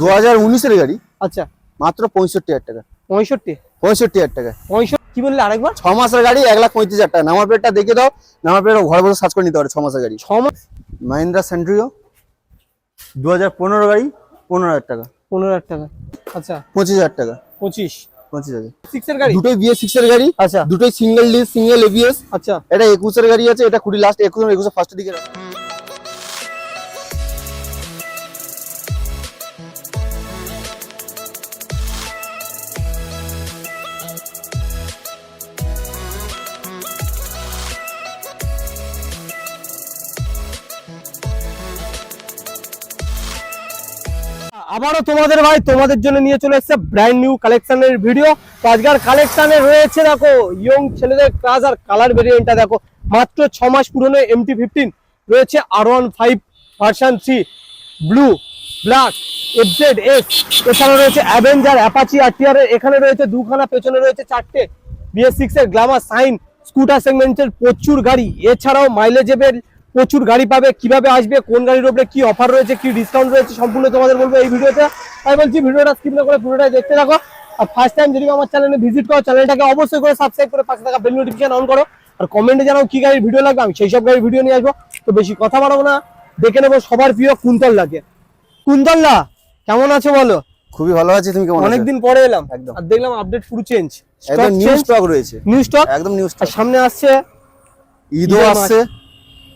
দু হাজার উনিশের গাড়ি। আচ্ছা। মাত্র পঁয়ষট্টি হাজার টাকা। পঁয়ষট্টি? পঁয়ষট্টি হাজার টাকা। পঁয়ষট্টি? কি বললে আরেকবার? ছ মাসের গাড়ি এক লাখ পঁয়ত্রিশ হাজার টাকা। নাম্বার প্লেটটা দেখে দাও। নাম্বার প্লেট ঘরে বসে সার্চ করে নিতে পারে ছ মাসের গাড়ি। ছ মাস মাহিন্দ্রা সেন্ট্রিও দু হাজার পনেরো গাড়ি পনেরো হাজার টাকা। পনেরো হাজার টাকা। আচ্ছা। পঁচিশ হাজার টাকা। পঁচিশ? পঁচিশ হাজার। সিক্সের গাড়ি? দুটোই বিএস সিক্স এর গাড়ি। আচ্ছা। দুটোই সিঙ্গেল ডিস সিঙ্গেল এবিএস আচ্ছা। এটা একুশের গাড়ি আছে এটা কুড়ি লাস্ট একুশ একুশে ফার্স্টের দিকে রাখা। আবারও তোমাদের ভাই, তোমাদের জন্য নিয়ে চলে এসেছে ব্র্যান্ড নিউ কালেকশনের ভিডিও তো আজকের কালেকশনে রয়েছে দেখো ইয়ং ছেলেদের ক্লাস আর কালার ভেরিয়েন্টটা দেখো। মাত্র ছ মাস পুরনো এমটি ফিফটিন রয়েছে আর one five version three blue black FZ S এছাড়া রয়েছে অ্যাভেঞ্জার অ্যাপাচি আরটিআর এখানে রয়েছে দুখানা, পেছনে রয়েছে চারটে। বিএস সিক্স এর গ্লামার সাইন স্কুটার সেগমেন্টের প্রচুর গাড়ি। এছাড়াও মাইলেজের প্রচুর গাড়ি পাবে কীভাবে আসবে কোন গাড়ির উপরে কি অফার রয়েছে কি ডিসকাউন্ট রয়েছে সম্পূর্ণ তোমাদের বলব এই ভিডিওতে। তাই বলছি ভিডিওটা স্কিপ না করে পুরোটাই দেখতে থাকো। আর ফার্স্ট টাইম যদি আমার চ্যানেলে ভিজিট করো চ্যানেলটাকে অবশ্যই করে সাবস্ক্রাইব করে পাশে থাকা বেল নোটিফিকেশন অন করো। আর কমেন্টে জানাও কি গাড়ির ভিডিও লাগবে আমি সেই সব গাড়ির ভিডিও নিয়ে আসব। তো বেশি কথা বাড়াবো না দেখে নেব সবার প্রিয় কুন্তল লাগে কুন্তলদা কেমন আছো বলো? খুবই ভালো আছে তুমি কেমন অনেকদিন পরে এলাম। একদম। আর দেখলাম আপডেট পুরো চেঞ্জ একদম নিউ স্টক রয়েছে। নিউ স্টক একদম নিউ স্টক সামনে আসছে ঈদও আসছে।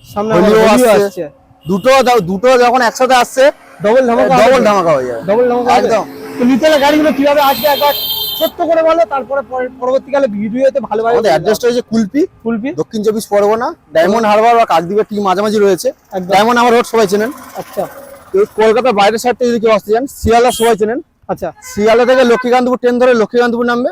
হোলিও আসছে। দুটো দুটো যখন একসাথে আসছে ডবল ধামাকা ডবল ধামাকা হয়ে যাবে। ডবল ধামাকা একদম। তো নিতে গাড়িগুলো কীভাবে আসবে একবার ছোট্ট করে বলো তারপরে পরে- পরবর্তীকালে ভিডিওতে ভালোভাবে আমাদের অ্যাড্রেসটা হচ্ছে কুলপি। ফুলপি দক্ষিণ চব্বিশ পরগনা ডায়মন্ড হারবার বা কাকদ্বীপের ঠিক মাঝামাঝি রয়েছে। ডায়মন্ড হারবার রোড সবাই চেনেন। আচ্ছা। কলকাতার বাইরের সাইড থেকে যদি কেউ আসতে চান শিয়ালদা সবাই চেনেন। আচ্ছা শিয়ালদা থেকে লক্ষ্মীকান্তপুর ট্রেন ধরে লক্ষ্মীকান্তপুর নামবে?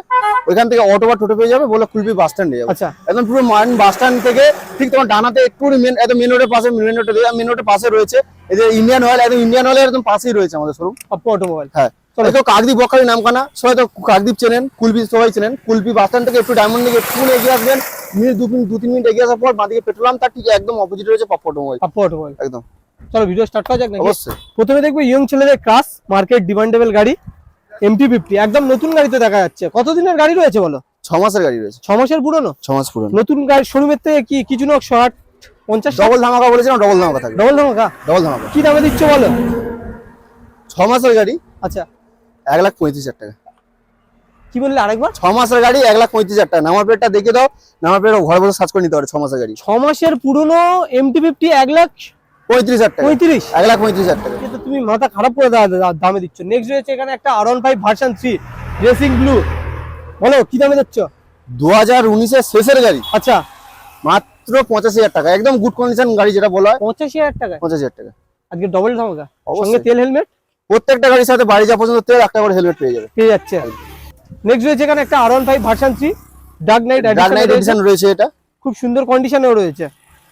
ওইখান থেকে অটো বা টোটো পেয়ে যাবে বলে কুলপি বাস স্ট্যান্ডে যাবে। আচ্ছা। একদম পুরো মান বাস স্ট্যান্ড থেকে ঠিক তোমার ডানাতে একটু মেন একদম মেন রোডের পাশে মেন রোডে মেন রোডের পাশে রয়েছে। এই যে ইন্ডিয়ান অয়েল একদম ইন্ডিয়ান অয়েলের একদম পাশেই রয়েছে আমাদের শোরুম অপো অটোমোবাইল হ্যাঁ। চলো। তো কাকদ্বীপ বকখালি নামখানা সবাই তো কাকদ্বীপ চেনেন কুলপি সবাই চেনেন। কুলপি বাস স্ট্যান্ড থেকে একটু ডায়মন্ড থেকে একটু এগিয়ে আসবেন। মিনিট দু মিনিট দু তিন মিনিট এগিয়ে আসার পর বাঁদিকে পেট্রোল পাম্প তার ঠিক একদম অপোজিট রয়েছে পপ অটোমোবাইল অপো অটোমোবাইল একদম। চলো ভিডিও স্টার্ট করা যাক নাকি? অবশ্যই। প্রথমে দেখব ইয়ং ছেলেদের ক্রাশ মার্কেট ডিমান্ডেবল গাড়ি এমটি ফিফটি একদম নতুন গাড়িতে দেখা যাচ্ছে। কতদিনের গাড়ি রয়েছে বলো? ছ মাসের গাড়ি রয়েছে। ছ মাসের পুরনো? ছ মাস পুরনো। নতুন গাড়ি শোরুমের থেকে কি কিছু না ষাট পঞ্চাশ ডবল ধামাকা বলেছিলাম ডবল ধামাকা থাকবে। ডবল ধামাকা? ডবল ধামাকা। কি দামে দিচ্ছ বলো? ছ মাসের গাড়ি আচ্ছা। এক লাখ পঁয়ত্রিশ হাজার টাকা। কি বললে আরেকবার? ছ মাসের গাড়ি এক লাখ পঁয়ত্রিশ হাজার টাকা। নাম্বার প্লেটটা দেখে দাও নাম্বার প্লেট ঘরে বসে সার্চ করে নিতে পারে ছ মাসের গাড়ি। ছ মাসের পুরনো এমটি ফিফটি এক লাখ পঁয়ত্রিশ হাজার টাকা। পঁয়ত্রিশ? এক লাখ পঁয়ত্রিশ হাজার টাকা। কিন্তু তুমি মাথা খারাপ করে দামে দিচ্ছ। নেক্সট রয়েছে এখানে একটা আর one five version three racing blue বলো কি দামে দিচ্ছ? দু হাজার উনিশের শেষের গাড়ি। আচ্ছা। মাত্র পঁচাশি হাজার টাকা। একদম গুড কন্ডিশন গাড়ি যেটা বলা হয়। পঁচাশি হাজার টাকা পঁচাশি হাজার টাকা। আজকে ডবল ধামাকা। সঙ্গে তেল হেলমেট প্রত্যেকটা গাড়ির সাথে বাড়ি যাওয়া পর্যন্ত তেল একটা করে হেলমেট পেয়ে যাবে। পেয়ে যাচ্ছে। নেক্সট রয়েছে এখানে একটা R one five version three dark knight dark knight edition রয়েছে। এটা। খুব সুন্দর কন্ডিশনেও রয়েছে।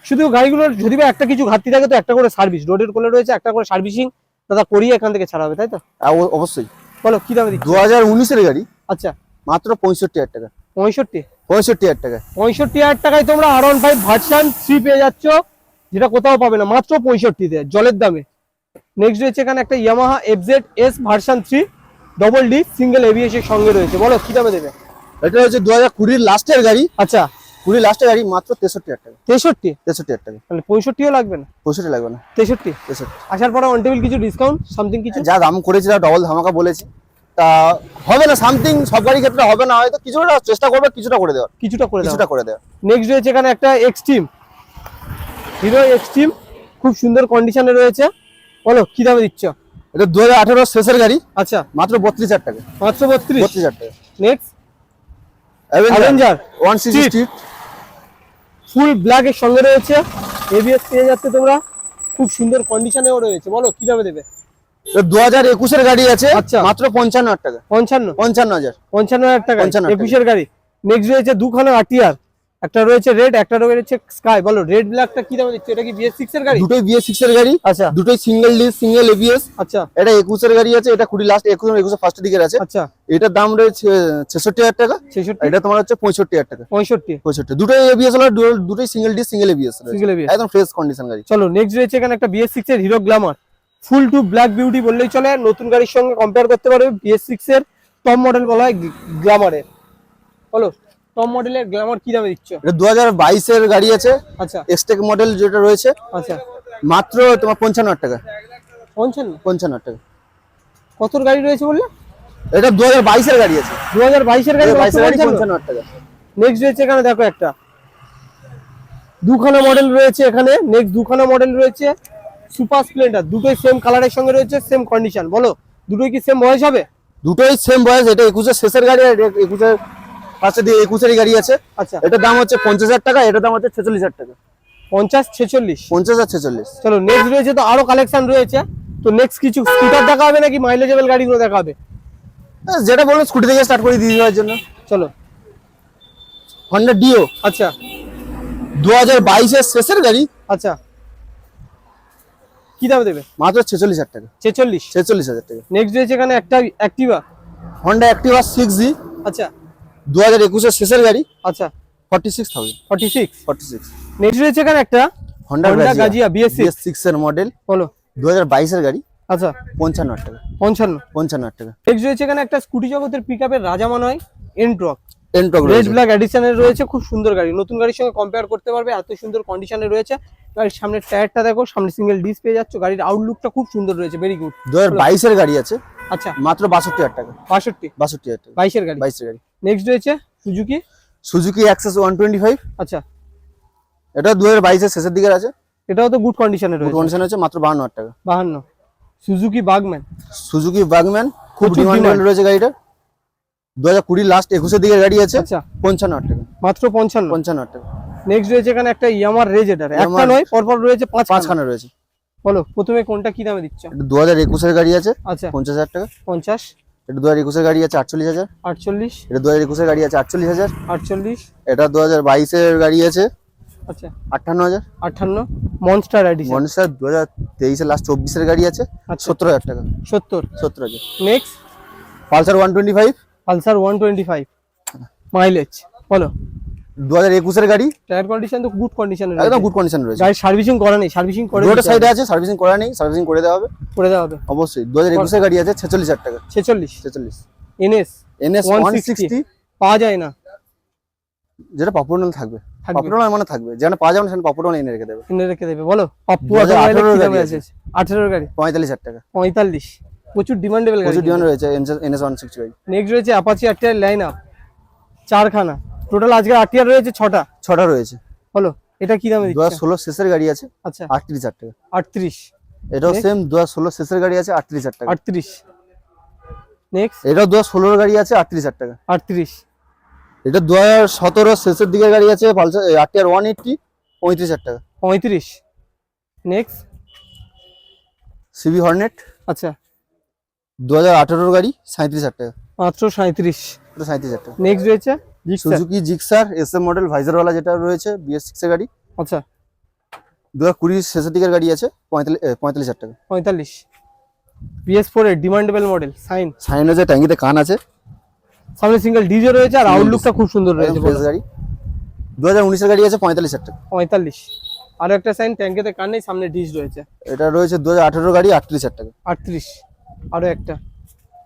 শুধু গাড়িগুলোর যদি বা একটা কিছু ঘাটতি থাকে তো একটা করে সার্ভিস রোডের কোলে রয়েছে একটা করে সার্ভিসিং দাদা করিয়ে এখান থেকে ছাড়া হবে তাই তো? অবশ্যই। বলো কি দামে দিচ্ছ দু হাজার উনিশের গাড়ি। আচ্ছা। মাত্র পঁয়ষট্টি হাজার টাকা। পঁয়ষট্টি? পঁয়ষট্টি হাজার টাকা। পঁয়ষট্টি হাজার টাকায় তোমরা R one five version three পেয়ে যাচ্ছ যেটা কোথাও পাবে না মাত্র পঁয়ষট্টিতে জলের দামে। নেক্সট রয়েছে এখানে একটা Yamaha FZ S version three double D single ABS এর সঙ্গে রয়েছে। বলো কি দামে দেবে? এটা হচ্ছে দু হাজার কুড়ির লাস্টের গাড়ি। আচ্ছা। কুড়ির লাস্টের গাড়ি মাত্র তেষট্টি হাজার টাকা। তেষট্টি? তেষট্টি হাজার টাকা। তাহলে পঁয়ষট্টিও লাগবে না? পঁয়ষট্টি লাগবে না। তেষট্টি? তেষট্টি। আসার পরে অন টেবিল কিছু ডিসকাউন্ট সামথিং কিছু? যা দাম করেছি তা ডবল ধামাকা বলেছি তা হবে না সামথিং সব গাড়ির ক্ষেত্রে হবে না হয়তো কিছুটা চেষ্টা করবে কিছুটা করে দেওয়ার। কিছুটা করে কিছুটা করে দেওয়ার। নেক্সট রয়েছে এখানে একটা এক্সট্রিম হিরো এক্সট্রিম খুব সুন্দর কন্ডিশনে রয়েছে। বলো কি দামে দিচ্ছ? এটা দু হাজার আঠেরো শেষের গাড়ি। আচ্ছা। মাত্র বত্রিশ হাজার টাকা। মাত্র বত্রিশ? বত্রিশ হাজার টাকা। Next Avenger one sixty full black এর সঙ্গে রয়েছে। এবিএস পেয়ে যাচ্ছে তোমরা। খুব সুন্দর কন্ডিশনেও রয়েছে। বলো কি দামে দেবে? দু হাজার একুশের গাড়ি আছে। আচ্ছা। মাত্র পঞ্চান্ন হাজার টাকা। পঞ্চান্ন? পঞ্চান্ন হাজার। পঞ্চান্ন হাজার টাকা। একুশের গাড়ি। নেক্সট রয়েছে দুখানা আটিয়ার একটা রয়েছে রেড একটা রয়েছে স্কাই বলো রেড ব্ল্যাকটা কি দামে দিচ্ছে? এটা কি বিএস সিক্স এর গাড়ি? দুটোই বিএস সিক্স এর গাড়ি। আচ্ছা। দুটোই সিঙ্গেল ডিস সিঙ্গেল এবিএস আচ্ছা। এটা একুশের গাড়ি আছে এটা কুড়ি লাস্ট একুশ একুশে ফার্স্ট দিকের আছে। আচ্ছা। এটার দাম রয়েছে ছেষট্টি হাজার টাকা। ছেষট্টি। এটা তোমার হচ্ছে পঁয়ষট্টি হাজার টাকা। পঁয়ষট্টি। পঁয়ষট্টি। দুটোই এবিএস হলো দুটোই single disc single ABS single ABS একদম ফ্রেশ কন্ডিশন গাড়ি। চলো নেক্সট রয়েছে এখানে একটা বিএস সিক্স এর Hero Glamour full to black beauty বললেই চলে নতুন গাড়ির সঙ্গে কম্পেয়ার করতে পারবে বিএস সিক্স এর টপ মডেল বলা হয় গ্ল্যামারের বলো। টপ মডেলের গ্ল্যামার কি দামে দিচ্ছ? এটা দু হাজার বাইশের গাড়ি আছে। আচ্ছা। এক্সটেক মডেল যেটা রয়েছে। আচ্ছা। মাত্র তোমার পঞ্চান্ন হাজার টাকা। পঞ্চান্ন? পঞ্চান্ন হাজার টাকা। কতর গাড়ি রয়েছে বললে? এটা দু হাজার বাইশের গাড়ি আছে। দু হাজার বাইশের গাড়ি বাইশের গাড়ি পঞ্চান্ন? হাজার টাকা। নেক্সট রয়েছে এখানে দেখো একটা। দুখানা মডেল রয়েছে এখানে। নেক্সট দুখানা মডেল রয়েছে সুপার স্প্লেন্ডার দুটোই সেম কালারের সঙ্গে রয়েছে সেম কন্ডিশন বলো দুটোই কি সেম বয়স হবে? দুটোই সেম বয়স এটা একুশের শেষের গাড়ি আর একুশের পাশে দিয়ে একুশেরই গাড়ি আছে। আচ্ছা। এটার দাম হচ্ছে পঞ্চাশ হাজার টাকা এটার দাম হচ্ছে ছেচল্লিশ হাজার টাকা। পঞ্চাশ ছেচল্লিশ। পঞ্চাশ আর ছেচল্লিশ। চলো নেক্সট রয়েছে তো আরও কালেকশন রয়েছে। তো নেক্সট কিছু স্কুটার দেখা হবে নাকি মাইলেজেবল গাড়িগুলো দেখা হবে যেটা বলল স্কুটি থেকে স্টার্ট করে দিয়ে দেওয়ার জন্য। চলো। হন্ডা ডিও আচ্ছা। দু হাজার বাইশের শেষের গাড়ি। আচ্ছা। কি দামে দেবে? মাত্র ছেচল্লিশ হাজার টাকা। ছেচল্লিশ। ছেচল্লিশ হাজার টাকা। নেক্সট রয়েছে এখানে একটা Activa Honda Activa six G আচ্ছা। দু হাজার একুশের শেষের গাড়ি। আচ্ছা। Forty six thousand forty six forty six next রয়েছে এখানে একটা হন্ডা BS6 বিএস সিক্স এর মডেল বলো। দু হাজার বাইশের গাড়ি। আচ্ছা। পঞ্চান্ন হাজার টাকা। পঞ্চান্ন। পঞ্চান্ন হাজার টাকা। নেক্সট রয়েছে এখানে একটা স্কুটি জগতের পিক আপের রাজা মনে হয় এনট্রক এনটক রেড ব্ল্যাক এডিশনের রয়েছে খুব সুন্দর গাড়ি। নতুন গাড়ির সঙ্গে কম্পেয়ার করতে পারবে এত সুন্দর কন্ডিশনে রয়েছে। গাড়ির সামনের টায়ারটা দেখো সামনে সিঙ্গেল ডিস পেয়ে যাচ্ছ। গাড়ির আউটলুকটা খুব সুন্দর রয়েছে ভেরি গুড দু হাজার বাইশের গাড়ি আছে। আচ্ছা। মাত্র বাষট্টি হাজার টাকা। বাষট্টি। বাষট্টি হাজার টাকা। বাইশের গাড়ি। বাইশের গাড়ি। নেক্সট রয়েছে Suzuki Suzuki Access one twenty five আচ্ছা। এটা দু হাজার বাইশের শেষের দিকে আছে। এটাও তো গুড কন্ডিশনে রয়েছে। কন্ডিশন আছে মাত্র বাহান্ন হাজার টাকা। বাহান্ন। সুজুকি বাগম্যান সুজুকি বাগম্যান খুব ডিমান্ডেড রয়েছে গাড়িটা। দু হাজার কুড়ি লাস্ট একুশের দিকে গাড়ি আছে আচ্ছা। পঞ্চান্ন হাজার টাকা। মাত্র পঞ্চান্ন। পঞ্চান্ন হাজার টাকা। নেক্সট রয়েছে এখানে একটা ইয়ামার রেজেটার একটা নয় পরপর রয়েছে পাঁচ পাঁচ পাঁচখানা রয়েছে। বলো প্রথমে কোনটা কি দামে দিচ্ছ? দু হাজার একুশের গাড়ি আছে আচ্ছা। পঞ্চাশ হাজার টাকা। পঞ্চাশ। এটা দু হাজার একুশের গাড়ি আছে আটচল্লিশ হাজার। আটচল্লিশ। এটা দু হাজার একুশের গাড়ি আছে আটচল্লিশ হাজার। আটচল্লিশ। এটা দু হাজার বাইশের গাড়ি আছে আচ্ছা। আটান্ন হাজার। আটান্ন। মনস্টার এডিশন মনস্টার দু হাজার তেইশের লাস্ট চব্বিশের গাড়ি আছে আচ্ছা। সত্তর হাজার টাকা। সত্তর। সত্তর হাজার। Next Pulsar one twenty five Pulsar one twenty five mileage বলো। দু হাজার একুশের গাড়ি। টায়ার কন্ডিশন তো গুড কন্ডিশনে একদম গুড কন্ডিশন রয়েছে। গাড়ির সার্ভিসিং করা নেই সার্ভিসিং করে দিতে সাইডে আছে সার্ভিসিং করা নেই সার্ভিসিং করে দেওয়া হবে। করে দেওয়া হবে। অবশ্যই দু হাজার একুশের গাড়ি আছে ছেচল্লিশ হাজার টাকা। ছেচল্লিশ। ছেচল্লিশ। এনএস এনএস ওয়ান 160 সিক্সটি পাওয়া যায় না। যেটা পাপুরনাল থাকবে। পাপুরনাল মানে থাকবে। যেখানে পাওয়া যাবে সেখানে পাপুরনাল এনে রেখে দেবে। কিনে রেখে দেবে। বলো পাপ্পু 2018 গাড়ি আছে। আছে। আঠেরোর গাড়ি? পঁয়তাল্লিশ হাজার টাকা। পঁয়তাল্লিশ। প্রচুর ডিমান্ডেবল গাড়ি প্রচুর ডিমান্ড রয়েছে এনএস ওয়ান সিক্সটি গাড়ি নেক্সট রয়েছে অ্যাপাচি আরটিআর লাইন আপ চারখানা। টোটাল আজকে আরটিআর রয়েছে ছটা? ছটা রয়েছে। বলো এটা কি দামে দু হাজার দিচ্ছে ষোলো শেষের গাড়ি আছে আচ্ছা। আটত্রিশ হাজার টাকা। আটত্রিশ। এটাও সেম দু হাজার ষোলো শেষের গাড়ি আছে আটত্রিশ হাজার টাকা। আটত্রিশ। নেক্সট এটাও দু হাজার ষোলোর গাড়ি আছে আটত্রিশ হাজার টাকা। আটত্রিশ। এটা দু হাজার সতেরো শেষের দিকের গাড়ি আছে পালসার আরটিআর ওয়ান এইটটি পঁয়ত্রিশ হাজার টাকা। পঁয়ত্রিশ। নেক্সট সিবি হর্নেট আচ্ছা। দু হাজার আঠেরোর গাড়ি সাঁত্রিশ হাজার টাকা। মাত্র সাঁত্রিশ সাঁত্রিশ হাজার টাকা। নেক্সট রয়েছে? Suzuki Gixxer S M model ভাইজারওয়ালা যেটা রয়েছে বিএস সিক্সের গাড়ি। আচ্ছা। দু হাজার কুড়ি শেষের দিকের গাড়ি আছে পঁয়তাল্লিশ হাজার টাকা। পঁয়তাল্লিশ। বিএস ফোর এর ডিমান্ডেবল মডেল সাইন। সাইনে যে ট্যাঙ্কিতে কান আছে। সামনে সিঙ্গেল ডিজে রয়েছে আর আউটলুকটা খুব সুন্দর রয়েছে ফ্রেশ গাড়ি। দু হাজার উনিশের গাড়ি আছে পঁয়তাল্লিশ হাজার টাকা। পঁয়তাল্লিশ। আরও একটা সাইন ট্যাঙ্কেতে কান নেই সামনে ডিজ রয়েছে। এটা রয়েছে দু হাজার আঠেরোর গাড়ি আটত্রিশ হাজার টাকা। আটত্রিশ। আরও একটা।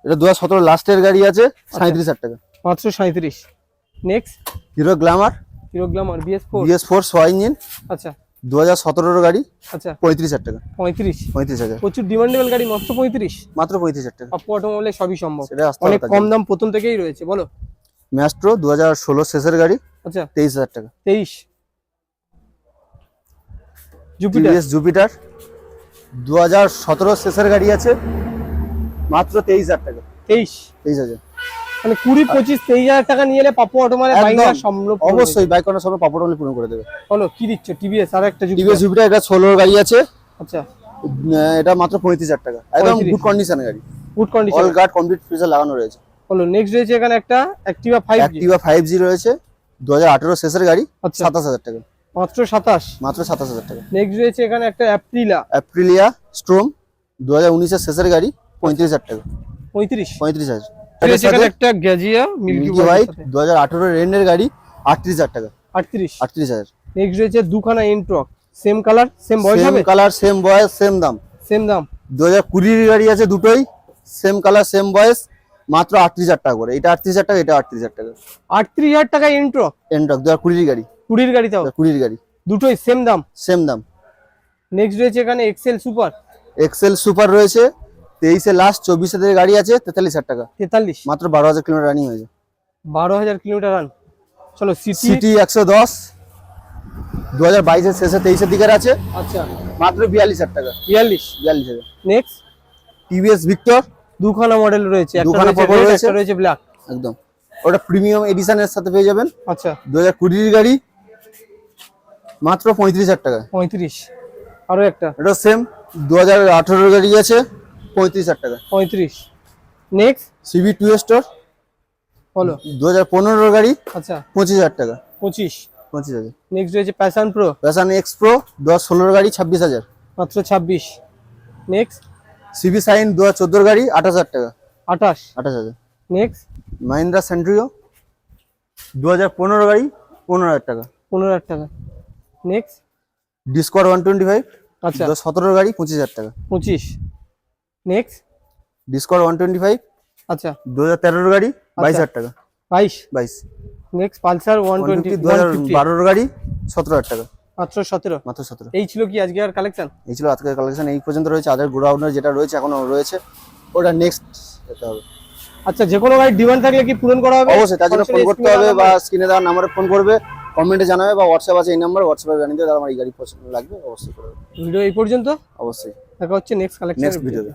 এটা দু হাজার সতেরো লাস্টের গাড়ি আছে সাঁত্রিশ হাজার টাকা। মাত্র সাঁত্রিশ next Hero Glamour Hero Glamour BS four BS four সোয়া ইঞ্জিন আচ্ছা। দু হাজার সতেরোর গাড়ি আচ্ছা। পঁয়ত্রিশ হাজার টাকা। পঁয়ত্রিশ। পঁয়ত্রিশ হাজার। প্রচুর ডিমান্ডেবল গাড়ি মাত্র পঁয়ত্রিশ। মাত্র পঁয়ত্রিশ হাজার টাকা। আপু অটোমোবাইলে সবই সম্ভব। অনেক কম দাম প্রথম থেকেই রয়েছে বলো। ম্যাস্ট্রো দু হাজার ষোলো শেষের গাড়ি আচ্ছা। তেইশ হাজার টাকা। তেইশ। জুপিটার টিভিএস জুপিটার দু হাজার সতেরো শেষের গাড়ি আছে মাত্র তেইশ হাজার টাকা। তেইশ। তেইশ হাজার। মানে কুড়ি পঁচিশ তেইশ হাজার টাকা নিয়ে এলে পাপু অটোমালে বাইক সম্ভব অবশ্যই বাইক করার সময় পাপড় হলে পূরণ করে দেবে। বলো কি দিচ্ছ? টিভিএস আর একটা টিভিএস জুপিটার এটা ষোলোর গাড়ি আছে। আচ্ছা। এটা মাত্র পঁয়ত্রিশ হাজার টাকা। একদম গুড কন্ডিশন গাড়ি। Good condition all guard complete feature লাগানো রয়েছে। বলো নেক্সট রয়েছে এখানে একটা Activa five Activa five G রয়েছে। দু হাজার আঠেরো শেষের গাড়ি আচ্ছা। সাতাশ হাজার টাকা। মাত্র সাতাশ। মাত্র সাতাশ হাজার টাকা। নেক্সট রয়েছে এখানে একটা অ্যাপ্রিলা অ্যাপ্রিলিয়া স্ট্রোম দু হাজার উনিশের শেষের গাড়ি পঁয়ত্রিশ হাজার টাকা। পঁয়ত্রিশ। পঁয়ত্রিশ হাজার। একটা গ্যাজিয়া মিল্কি হোয়াইট রেন্ডের গাড়ি আটত্রিশ হাজার টাকা। আটত্রিশ? আটত্রিশ হাজার। নেক্সট রয়েছে দুখানা এন্ট্রক সেম কালার সেম বয়স সেম কালার সেম বয়স সেম দাম। সেম দাম। দু হাজার কুড়ির গাড়ি আছে দুটোই সেম কালার সেম বয়স মাত্র আটত্রিশ হাজার টাকা করে। এটা আটত্রিশ হাজার টাকা এটা আটত্রিশ হাজার টাকা। আটত্রিশ হাজার টাকা ইন্ট্রো এন্ডক দু হাজার কুড়ির গাড়ি। কুড়ির গাড়িতেও দু হাজার কুড়ির গাড়ি। দুটোই সেম দাম? সেম দাম। নেক্সট রয়েছে এখানে এক্সেল সুপার এক্সেল সুপার রয়েছে। তেইশে লাস্ট চব্বিশে থেকে গাড়ি আছে তেতাল্লিশ হাজার টাকা। তেতাল্লিশ? মাত্র বারো হাজার কিলোমিটার রানিং হয়েছে বারো হাজার কিলোমিটার রান চলো সিটি একশো দশ। দু হাজার বাইশের শেষে তেইশের দিকের আছে। আচ্ছা। মাত্র বিয়াল্লিশ হাজার টাকা। বিয়াল্লিশ? বিয়াল্লিশ হাজার। নেক্সট টিভিএস ভিক্টর দুখানা মডেল রয়েছে দুখানা রয়েছে। রয়েছে। ব্ল্যাক একদম। ওটা প্রিমিয়াম এডিশনের সাথে পেয়ে যাবেন। আচ্ছা। দু হাজার কুড়ির গাড়ি। মাত্র পঁয়ত্রিশ হাজার টাকা। পঁয়ত্রিশ। আরও একটা। এটা সেম দু হাজার আঠেরোর গাড়ি আছে। পঁয়ত্রিশ হাজার টাকা। পঁয়ত্রিশ। নেক্সট সিবি টু স্টোর বলো। দু হাজার পনেরোর গাড়ি আচ্ছা। পঁচিশ হাজার টাকা। পঁচিশ। পঁচিশ হাজার। নেক্সট রয়েছে Passion Pro Passion X Pro দু হাজার ষোলোর গাড়ি ছাব্বিশ হাজার। মাত্র ছাব্বিশ। নেক্সট সিবি সাইন দু হাজার চোদ্দোর গাড়ি আঠাশ হাজার টাকা। আঠাশ। আঠাশ হাজার। নেক্সট মাহিন্দ্রা সেন্ট্রিও দু হাজার পনেরো গাড়ি পনেরো হাজার টাকা। পনেরো হাজার টাকা। Next Discover one twenty five আচ্ছা। দু সতেরোর গাড়ি পঁচিশ হাজার টাকা। পঁচিশ। Next Discover one twenty five আচ্ছা। দু হাজার তেরোর গাড়ি বাইশ হাজার টাকা। বাইশ? বাইশ। নেক্সট পালসার ওয়ান টোয়েন্টি দু হাজার বারোর গাড়ি সতেরো হাজার টাকা। মাত্র সতেরো? মাত্র সতেরো। এই ছিল কি আজকে আর কালেকশন এই ছিল আজকের কালেকশন এই পর্যন্ত রয়েছে। আদার গোডাউনের যেটা রয়েছে এখনও রয়েছে। ওটা নেক্সট যেতে হবে। আচ্ছা যে কোনো গাড়ির ডিমান্ড থাকলে কি পূরণ করা হবে? অবশ্যই তার জন্য ফোন করতে হবে বা স্ক্রিনে দেওয়ার নাম্বারে ফোন করবে কমেন্টে জানাবে বা হোয়াটসঅ্যাপ আছে এই নাম্বার হোয়াটসঅ্যাপে জানিয়ে দেবে আমার এই গাড়ি পছন্দ লাগবে অবশ্যই করবে ভিডিও এই পর্যন্ত? অবশ্যই। দেখা হচ্ছে নেক্সট কালেকশন নেক্সট ভিডিওতে